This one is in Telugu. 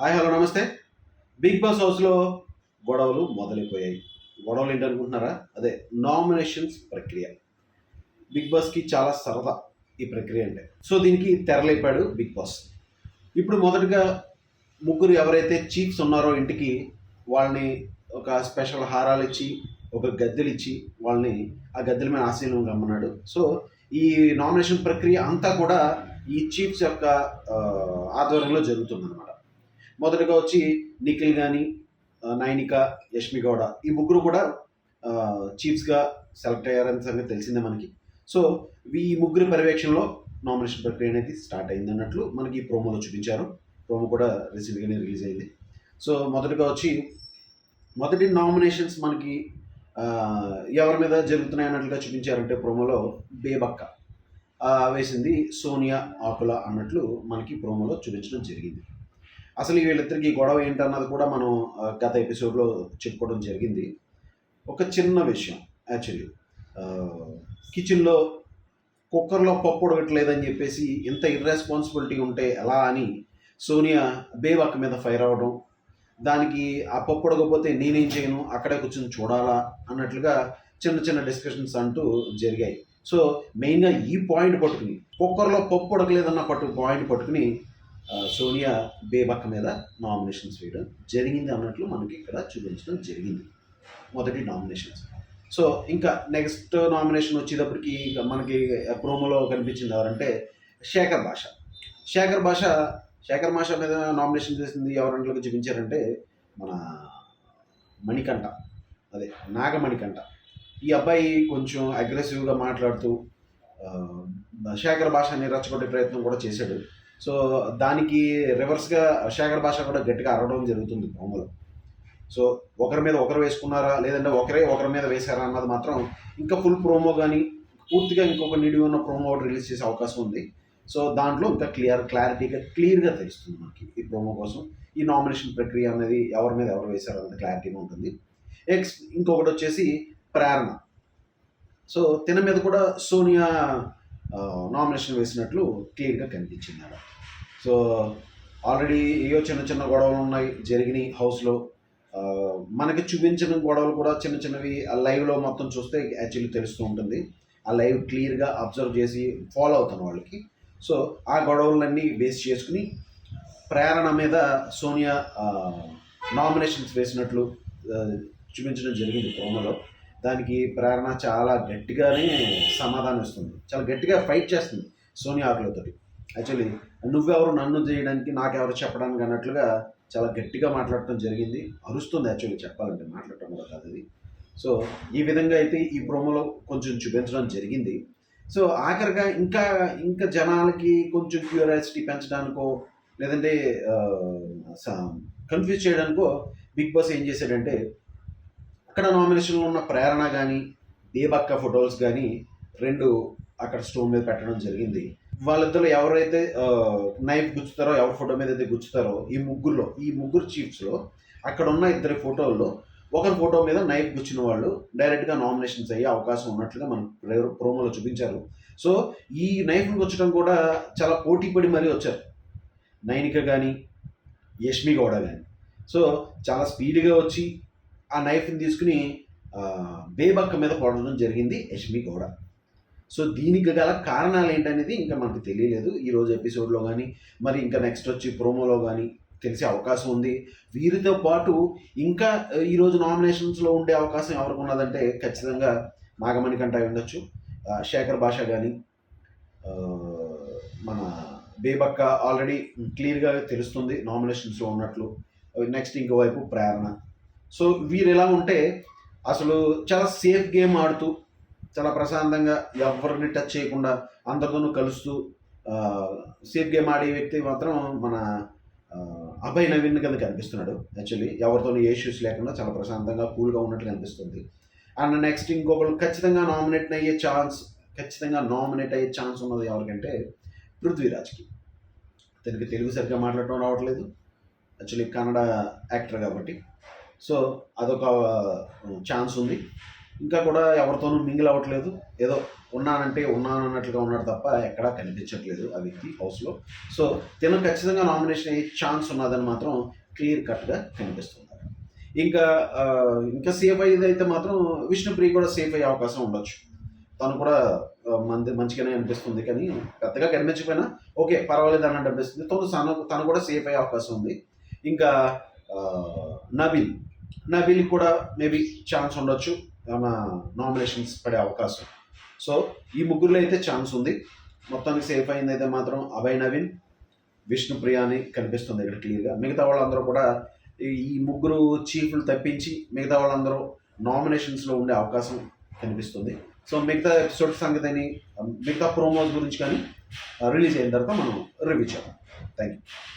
హాయ్ హలో నమస్తే. బిగ్ బాస్ హౌస్లో గొడవలు మొదలైపోయాయి. గొడవలు ఏంటనుకుంటున్నారా? అదే నామినేషన్స్ ప్రక్రియ. బిగ్ బాస్కి చాలా సరదా ఈ ప్రక్రియ అంటే. సో దీనికి తెరలేపాడు బిగ్ బాస్. ఇప్పుడు మొదటగా ముగ్గురు ఎవరైతే చీఫ్స్ ఉన్నారో ఇంటికి వాళ్ళని ఒక స్పెషల్ హారాలు ఇచ్చి ఒక గద్దెలు ఇచ్చి వాళ్ళని ఆ గద్దెల మీద ఆశీనం రమ్మన్నాడు. సో ఈ నామినేషన్ ప్రక్రియ అంతా కూడా ఈ చీఫ్స్ యొక్క ఆధ్వర్యంలో జరుగుతుందన్నమాట. మొదటగా వచ్చి నిఖిల్ కానీ నైనిక యష్మి గౌడ ఈ ముగ్గురు కూడా చీఫ్స్గా సెలెక్ట్ అయ్యారని సంగతి తెలిసిందే మనకి. సో ఈ ముగ్గురి పర్యవేక్షణలో నామినేషన్ ప్రక్రియ అనేది స్టార్ట్ అయింది అన్నట్లు మనకి ఈ ప్రోమోలో చూపించారు. ప్రోమో కూడా రీసెంట్గానే రిలీజ్ అయింది. సో మొదటగా వచ్చి మొదటి నామినేషన్స్ మనకి ఎవరి మీద జరుగుతున్నాయి అన్నట్లుగా చూపించారంటే ప్రోమోలో బేబక్క ఆ, వేసింది సోనియా ఆకుల అన్నట్లు మనకి ప్రోమోలో చూపించడం జరిగింది. అసలు వీళ్ళిద్దరికి గొడవ ఏంటన్నది కూడా మనం గత ఎపిసోడ్లో చెప్పుకోవడం జరిగింది. ఒక చిన్న విషయం యాక్చువల్లీ కిచెన్లో కుక్కర్లో పప్పు ఉడకట్లేదని చెప్పేసి ఇంత ఇర్రెస్పాన్సిబిలిటీ ఉంటే ఎలా అని సోనియా బేబక్క మీద ఫైర్ అవ్వడం దానికి ఆ పప్పు ఉడకపోతే నేనేం చేయను అక్కడే కూర్చొని చూడాలా అన్నట్లుగా చిన్న చిన్న డిస్కషన్స్ అంటూ జరిగాయి. సో మెయిన్గా ఈ పాయింట్ పట్టుకుని కుక్కర్లో పప్పు ఉడకలేదన్న పట్టు పాయింట్ పట్టుకుని సోనియా బేబక్ మీద నామినేషన్స్ వేయడం జరిగింది అన్నట్లు మనకి ఇక్కడ చూపించడం జరిగింది. మొదటి నామినేషన్స్ సో ఇంకా నెక్స్ట్ నామినేషన్ వచ్చేటప్పటికి మనకి ప్రోమోలో కనిపించింది ఎవరంటే శేఖర్ భాష శేఖర్ భాష శేఖర్ భాష మీద నామినేషన్ చేసింది ఎవరంట్లోకి చూపించారంటే మన మణికంఠ. అదే నాగమణికంఠ. ఈ అబ్బాయి కొంచెం అగ్రెసివ్గా మాట్లాడుతూ శేఖర్ భాషని రచ్చగొట్టే ప్రయత్నం కూడా చేశాడు. సో దానికి రివర్స్గా శేఖర్ భాష కూడా గట్టిగా అరవడం జరుగుతుంది ప్రోమోలో సో ఒకరి మీద ఒకరు వేసుకున్నారా లేదంటే ఒకరే ఒకరి మీద వేశారా అన్నది మాత్రం ఇంకా ఫుల్ ప్రోమో కానీ పూర్తిగా ఇంకొక నిడివి ఉన్న ప్రోమో ఒకటి రిలీజ్ చేసే అవకాశం ఉంది. సో దాంట్లో ఇంకా క్లియర్ క్లారిటీగా క్లియర్గా తెలుస్తుంది మనకి ఈ ప్రోమో కోసం. ఈ నామినేషన్ ప్రక్రియ అనేది ఎవరి మీద ఎవరు వేశారు అన్నది క్లారిటీగా ఉంటుంది. నెక్స్ట్ ఇంకొకటి వచ్చేసి ప్రేరణ. సో తిన మీద కూడా సోనియా నామినేషన్ వేసినట్లు క్లియర్గా కనిపించింది ఆడ సో ఆల్రెడీ ఏవో చిన్న చిన్న గొడవలు ఉన్నాయి జరిగినాయి హౌస్లో. మనకి చూపించిన గొడవలు కూడా చిన్న చిన్నవి ఆ లైవ్లో మొత్తం చూస్తే యాక్చువల్లీ తెలుస్తూ ఉంటుంది. ఆ లైవ్ క్లియర్గా అబ్జర్వ్ చేసి ఫాలో అవుతాను వాళ్ళకి. సో ఆ గొడవలన్నీ బేస్ చేసుకుని ప్రేరణ మీద సోనియా నామినేషన్స్ వేసినట్లు చూపించడం జరిగింది ప్రోమోలో. దానికి ప్రేరణ చాలా గట్టిగానే సమాధానం ఇస్తుంది. చాలా గట్టిగా ఫైట్ చేస్తుంది సోనియా ఆకులతోటి యాక్చువల్లీ నువ్వెవరు నన్ను చేయడానికి నాకెవరు చెప్పడానికి అన్నట్లుగా చాలా గట్టిగా మాట్లాడటం జరిగింది. అరుస్తుంది యాక్చువల్లీ చెప్పాలంటే మాట్లాడటం కూడా కాదు అది. సో ఈ విధంగా అయితే ఈ ప్రోమోలో కొంచెం చూపించడం జరిగింది. సో ఆఖరిగా ఇంకా ఇంకా జనాలకి కొంచెం క్యూరియాసిటీ పెంచడానికో లేదంటే కన్ఫ్యూజ్ చేయడానికో బిగ్ బాస్ ఏం చేశాడంటే అక్కడ నామినేషన్లో ఉన్న ప్రేరణ కానీ బేబక్క ఫొటోస్ కానీ రెండు అక్కడ స్టోన్ మీద పెట్టడం జరిగింది. వాళ్ళిద్దరు ఎవరైతే నైఫ్ గుచ్చుతారో ఎవరి ఫోటో మీద అయితే గుచ్చుతారో ఈ ముగ్గురులో ఈ ముగ్గురు చీఫ్స్లో అక్కడ ఉన్న ఇద్దరి ఫోటోల్లో ఒకరి ఫోటో మీద నైఫ్ గుచ్చిన వాళ్ళు డైరెక్ట్గా నామినేషన్స్ అయ్యే అవకాశం ఉన్నట్లుగా మనం ప్రోమోలో చూపించారు. సో ఈ నైఫ్ గుచ్చడం కూడా చాలా పోటీ పడి మరీ వచ్చారు. నైనిక కానీ యష్మి గౌడ కానీ సో చాలా స్పీడ్గా వచ్చి ఆ నైఫ్ని తీసుకుని బేబక్క మీద పడడం జరిగింది యష్మి గౌడ. సో దీనికి గల కారణాలు ఏంటనేది ఇంకా మనకు తెలియలేదు. ఈ రోజు ఎపిసోడ్లో కానీ మరి ఇంకా నెక్స్ట్ వచ్చి ప్రోమోలో కానీ తెలిసే అవకాశం ఉంది. వీరితో పాటు ఇంకా ఈరోజు నామినేషన్స్లో ఉండే అవకాశం ఎవరికి ఉన్నదంటే ఖచ్చితంగా నాగమణి కంట ఉండొచ్చు. శేఖర్ భాష కానీ మన బేబక్క ఆల్రెడీ క్లియర్గా తెలుస్తుంది నామినేషన్స్లో ఉన్నట్లు. నెక్స్ట్ ఇంకోవైపు ప్రేరణ. సో వీరు ఎలా ఉంటే అసలు చాలా సేఫ్ గేమ్ ఆడుతూ చాలా ప్రశాంతంగా ఎవరిని టచ్ చేయకుండా అందరితోనూ కలుస్తూ సేఫ్ గేమ్ ఆడే వ్యక్తి మాత్రం మన అభయ అభయ్ నవీన్ కింద కనిపిస్తున్నాడు. యాక్చువల్లీ ఎవరితోనూ ఏ ఇష్యూస్ లేకుండా చాలా ప్రశాంతంగా కూల్గా ఉన్నట్లు కనిపిస్తుంది. అండ్ నెక్స్ట్ ఇంకొకరు ఖచ్చితంగా నామినేట్ అయ్యే ఛాన్స్ ఖచ్చితంగా నామినేట్ అయ్యే ఛాన్స్ ఉన్నది ఎవరికంటే పృథ్వీరాజ్కి అతనికి తెలుగు సరిగ్గా మాట్లాడటం రావట్లేదు. యాక్చువల్లీ కన్నడ యాక్టర్ కాబట్టి. సో అదొక ఛాన్స్ ఉంది. ఇంకా కూడా ఎవరితోనూ మింగిల్ అవ్వట్లేదు. ఏదో ఉన్నానంటే ఉన్నాను అన్నట్లుగా ఉన్నాడు తప్ప ఎక్కడా కనిపించట్లేదు ఆ వ్యక్తి హౌస్లో సో తిన ఖచ్చితంగా నామినేషన్ అయ్యే ఛాన్స్ ఉన్నదని మాత్రం క్లియర్ కట్గా కనిపిస్తుంది. ఇంకా ఇంకా సేఫ్ అయ్యేదైతే మాత్రం విష్ణుప్రియ కూడా సేఫ్ అయ్యే అవకాశం ఉండొచ్చు. తను కూడా మంది మంచిగానే అనిపిస్తుంది కానీ పెద్దగా కనిపించకపోయినా ఓకే పర్వాలేదు అన్నట్టు అనిపిస్తుంది. తను తను తను కూడా సేఫ్ అయ్యే అవకాశం ఉంది. ఇంకా నబిల్ నబిల్ కూడా మేబీ ఛాన్స్ ఉండొచ్చు. ఏమైనా నామినేషన్స్ పడే అవకాశం. సో ఈ ముగ్గురులో అయితే ఛాన్స్ ఉంది. మొత్తానికి సేఫ్ అయింది అయితే మాత్రం అభయ్ నవీన్ విష్ణుప్రియ అని కనిపిస్తుంది ఇక్కడ క్లియర్గా మిగతా వాళ్ళందరూ కూడా ఈ- ఈ ముగ్గురు చీఫ్లు తప్పించి మిగతా వాళ్ళందరూ నామినేషన్స్లో ఉండే అవకాశం కనిపిస్తుంది. సో మిగతా ఎపిసోడ్ సంగతిని మిగతా ప్రోమోస్ గురించి కానీ రిలీజ్ అయిన తర్వాత మనం రివ్యూ చేద్దాం. Thank you